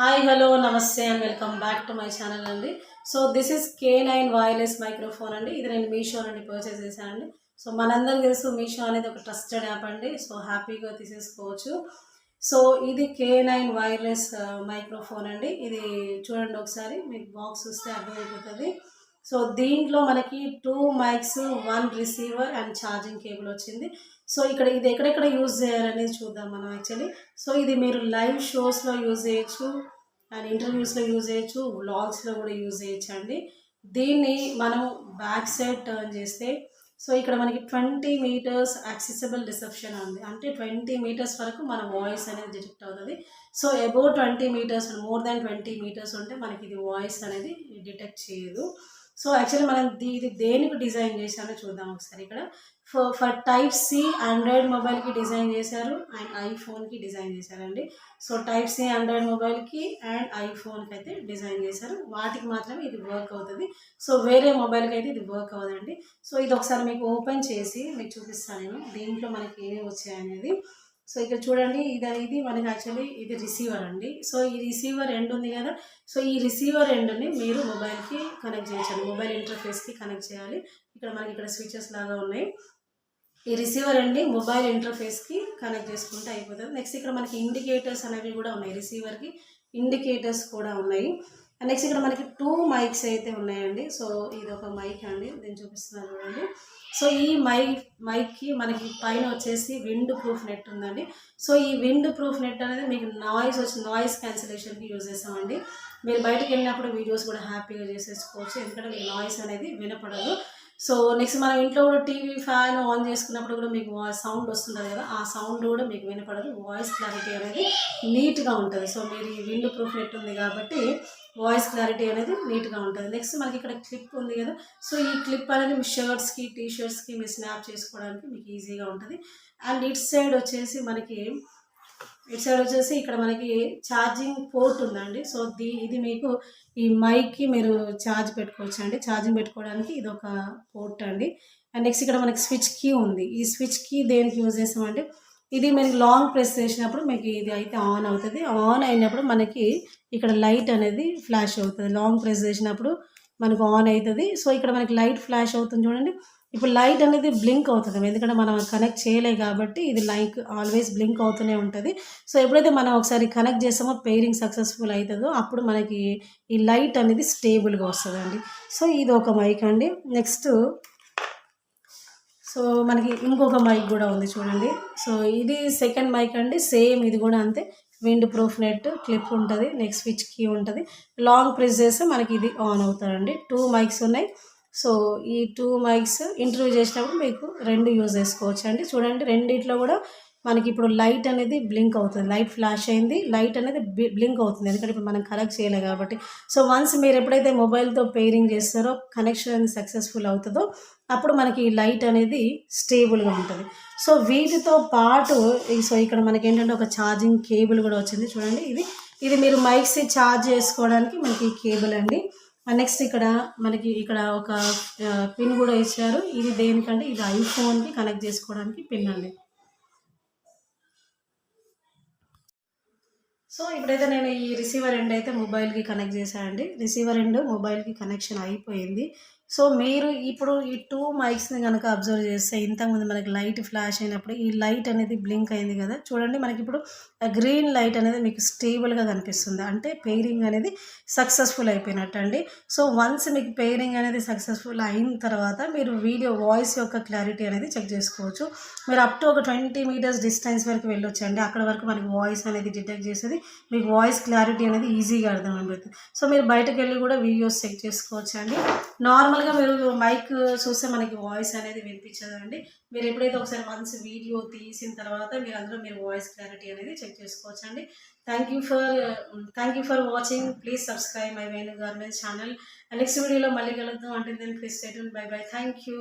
Hi hello నమస్తే and welcome back to my channel అండి. So this is K nine wireless microphone అండి. ఇది నేను మీషో నుండి పర్చేస్ చేశానండి. సో మనందరికీ తెలుసు మీషో అనేది ఒక ట్రస్టెడ్ యాప్ అండి. సో హ్యాపీగా తీసేసుకోవచ్చు. సో ఇది కే నైన్ వైర్లెస్ మైక్రోఫోన్ అండి. ఇది చూడండి ఒకసారి మీకు బాక్స్ చూస్తే అర్థమైపోతుంది. సో దీంట్లో మనకి two mics one receiver and charging cable వచ్చింది. సో ఇక్కడ ఇది ఎక్కడెక్కడ యూజ్ చేయాలనేది చూద్దాం మనం యాక్చువల్లీ. సో ఇది మీరు లైవ్ షోస్లో యూజ్ చేయొచ్చు అండ్ ఇంటర్వ్యూస్లో యూజ్ చేయొచ్చు వ్లాగ్స్లో కూడా యూజ్ చేయొచ్చు అండి. దీన్ని మనం బ్యాక్ సైడ్ టర్న్ చేస్తే సో ఇక్కడ మనకి ట్వంటీ మీటర్స్ యాక్సెసిబుల్ రిసెప్షన్ ఉంది. అంటే ట్వంటీ మీటర్స్ వరకు మన వాయిస్ అనేది డిటెక్ట్ అవుతుంది. So above twenty metres more than twenty metres ఉంటే మనకి ఇది వాయిస్ అనేది డిటెక్ట్ చేయదు. సో యాక్చువల్లీ మనం ఇది దేనికి డిజైన్ చేశారో చూద్దాం ఒకసారి ఇక్కడ. For for type C Android మొబైల్కి డిజైన్ చేశారు అండ్ ఐఫోన్కి డిజైన్ చేశారండి. సో టైప్ సి ఆండ్రాయిడ్ మొబైల్కి అండ్ ఐఫోన్కి అయితే డిజైన్ చేశారు. వాటికి మాత్రమే ఇది వర్క్ అవుతుంది. సో వేరే మొబైల్కి అయితే ఇది వర్క్ అవ్వదండి. సో ఇది ఒకసారి మీకు ఓపెన్ చేసి మీకు చూపిస్తాను నేను. దీంట్లో మనకి ఏమేమి వచ్చాయనేది. సో ఇక్కడ చూడండి ఇది ఇది మనకి యాక్చువల్లీ ఇది రిసీవర్ అండి. సో ఈ రిసీవర్ ఎండ్ ఉంది కదా సో ఈ రిసీవర్ ఎండ్ని మీరు మొబైల్కి కనెక్ట్ చేయాలి మొబైల్ ఇంటర్ఫేస్కి కనెక్ట్ చేయాలి. ఇక్కడ మనకి ఇక్కడ స్విచెస్ లాగా ఉన్నాయి. ఈ రిసీవర్ అండి మొబైల్ ఇంటర్ఫేస్కి కనెక్ట్ చేసుకుంటే అయిపోతుంది. నెక్స్ట్ ఇక్కడ మనకి ఇండికేటర్స్ అనేవి కూడా ఉన్నాయి రిసీవర్కి ఇండికేటర్స్ కూడా ఉన్నాయి. నెక్స్ట్ ఇక్కడ మనకి టూ మైక్స్ అయితే ఉన్నాయండి. సో ఇది ఒక మైక్ అండి. నేను చూపిస్తున్నాను చూడండి. సో ఈ మైక్ మైక్కి మనకి పైన వచ్చేసి విండ్ ప్రూఫ్ నెట్ ఉందండి. సో ఈ విండ్ ప్రూఫ్ నెట్ అనేది మీకు నాయిస్ వచ్చి నాయిస్ క్యాన్సిలేషన్కి యూజ్ చేస్తామండి. మీరు బయటకు వెళ్ళినప్పుడు వీడియోస్ కూడా హ్యాపీగా చేసేసుకోవచ్చు. ఎందుకంటే మీకు నాయిస్ అనేది వినపడదు. సో నెక్స్ట్ మనం ఇంట్లో కూడా టీవీ ఫ్యాన్ ఆన్ చేసుకున్నప్పుడు కూడా మీకు సౌండ్ వస్తుంటుంది కదా ఆ సౌండ్ కూడా మీకు వినపడదు. వాయిస్ క్లారిటీ అనేది నీట్గా ఉంటుంది. సో మీరు ఈ విండ్ ప్రూఫ్ నెట్ ఉంది కాబట్టి వాయిస్ క్లారిటీ అనేది నీట్గా ఉంటుంది. నెక్స్ట్ మనకి ఇక్కడ క్లిప్ ఉంది కదా సో ఈ క్లిప్ అనేది మీ షర్ట్స్కి టీ షర్ట్స్కి మీరు స్నాప్ చేసుకోవడానికి మీకు ఈజీగా ఉంటుంది. అండ్ ఇట్ సైడ్ వచ్చేసి మనకి ఇటు సైడ్ వచ్చేసి ఇక్కడ మనకి ఛార్జింగ్ పోర్ట్ ఉందండి. సో దీ ఇది మీకు ఈ మైక్కి మీరు ఛార్జ్ పెట్టుకోవచ్చు అండి ఛార్జింగ్ పెట్టుకోవడానికి ఇది ఒక పోర్ట్ అండి. అండ్ నెక్స్ట్ ఇక్కడ మనకి స్విచ్ కీ ఉంది. ఈ స్విచ్ కీ దేనికి యూజ్ చేస్తామంటే ఇది మనకి లాంగ్ ప్రెస్ చేసినప్పుడు మీకు ఇది అయితే ఆన్ అవుతుంది. ఆన్ అయినప్పుడు మనకి ఇక్కడ లైట్ అనేది ఫ్లాష్ అవుతుంది. లాంగ్ ప్రెస్ చేసినప్పుడు మనకు ఆన్ అవుతుంది సో ఇక్కడ మనకి లైట్ ఫ్లాష్ అవుతుంది చూడండి. ఇప్పుడు లైట్ అనేది బ్లింక్ అవుతుంది. ఎందుకంటే మనం కనెక్ట్ చేయలే కాబట్టి ఇది లైక్ ఆల్వేస్ బ్లింక్ అవుతూనే ఉంటుంది. సో ఎప్పుడైతే మనం ఒకసారి కనెక్ట్ చేస్తామో పెయిరింగ్ సక్సెస్ఫుల్ అవుతుందో అప్పుడు మనకి ఈ లైట్ అనేది స్టేబుల్గా వస్తుందండి. సో ఇది ఒక మైక్ అండి. నెక్స్ట్ సో మనకి ఇంకొక మైక్ కూడా ఉంది చూడండి. సో ఇది సెకండ్ మైక్ అండి. సేమ్ ఇది కూడా అంతే. విండ్ ప్రూఫ్ నెట్ క్లిప్ ఉంటుంది. నెక్స్ట్ స్విచ్ కీ ఉంటుంది. లాంగ్ ప్రెస్ చేస్తే మనకి ఇది ఆన్ అవుతుందండి. టూ మైక్స్ ఉన్నాయి. సో ఈ టూ మైక్స్ ఇంటర్వ్యూ చేసినప్పుడు మీకు రెండు యూజ్ చేసుకోవచ్చు అండి చూడండి రెండిట్లో కూడా మనకి ఇప్పుడు లైట్ అనేది బ్లింక్ అవుతుంది. లైట్ ఫ్లాష్ అయింది. లైట్ అనేది బ్లింక్ అవుతుంది. ఎందుకంటే ఇప్పుడు మనం కనెక్ట్ చేయలే కాబట్టి. సో వన్స్ మీరు ఎప్పుడైతే మొబైల్తో పెయిరింగ్ చేస్తారో కనెక్షన్ అనేది సక్సెస్ఫుల్ అవుతుందో అప్పుడు మనకి ఈ లైట్ అనేది స్టేబుల్గా ఉంటుంది. సో వీటితో పాటు సో ఇక్కడ మనకి ఏంటంటే ఒక ఛార్జింగ్ కేబుల్ కూడా వచ్చింది. చూడండి ఇది ఇది మీరు మైక్స్ ఛార్జ్ చేసుకోవడానికి మనకి ఈ కేబుల్ అండి. నెక్స్ట్ ఇక్కడ మనకి ఇక్కడ ఒక పిన్ కూడా ఇచ్చారు. ఇది దేనికంటే? ఇది ఐఫోన్కి కనెక్ట్ చేసుకోవడానికి పిన్ అండి. సో ఇప్పుడైతే నేను ఈ రిసీవర్ ఎండ్ అయితే మొబైల్కి కనెక్ట్ చేశానండి. రిసీవర్ ఎండ్ మొబైల్కి కనెక్షన్ అయిపోయింది. సో మీరు ఇప్పుడు ఈ టూ మైక్స్ని కనుక అబ్జర్వ్ చేస్తే ఇంతకుముందు మనకి లైట్ ఫ్లాష్ అయినప్పుడు ఈ లైట్ అనేది బ్లింక్ అయింది కదా. చూడండి మనకి ఇప్పుడు గ్రీన్ లైట్ అనేది మీకు స్టేబుల్గా కనిపిస్తుంది. అంటే పెయిరింగ్ అనేది సక్సెస్ఫుల్ అయిపోయినట్టు అండి సో వన్స్ మీకు పెయిరింగ్ అనేది సక్సెస్ఫుల్ అయిన తర్వాత మీరు వీడియో వాయిస్ యొక్క క్లారిటీ అనేది చెక్ చేసుకోవచ్చు. మీరు అప్ టు ఒక ట్వంటీ మీటర్స్ డిస్టెన్స్ వరకు వెళ్ళొచ్చు అండి అక్కడ వరకు మనకి వాయిస్ అనేది డిటెక్ట్ చేసేది మీకు వాయిస్ క్లారిటీ అనేది ఈజీగా అర్థమైపోతుంది. సో మీరు బయటకు వెళ్ళి కూడా వీడియోస్ చెక్ చేసుకోవచ్చు అండి నార్మల్గా మీరు మైక్ చూస్తే మనకి వాయిస్ అనేది వినిపించదండి. మీరు ఎప్పుడైతే ఒకసారి వన్స్ వీడియో తీసిన తర్వాత మీరు అందులో మీరు వాయిస్ క్లారిటీ అనేది చెక్ చేసుకోవచ్చు అండి thank you for thank you for watching please subscribe my Venu garments channel next వీడియోలో మళ్ళీ కలుద్దాం. అంటే then please state bye bye thank you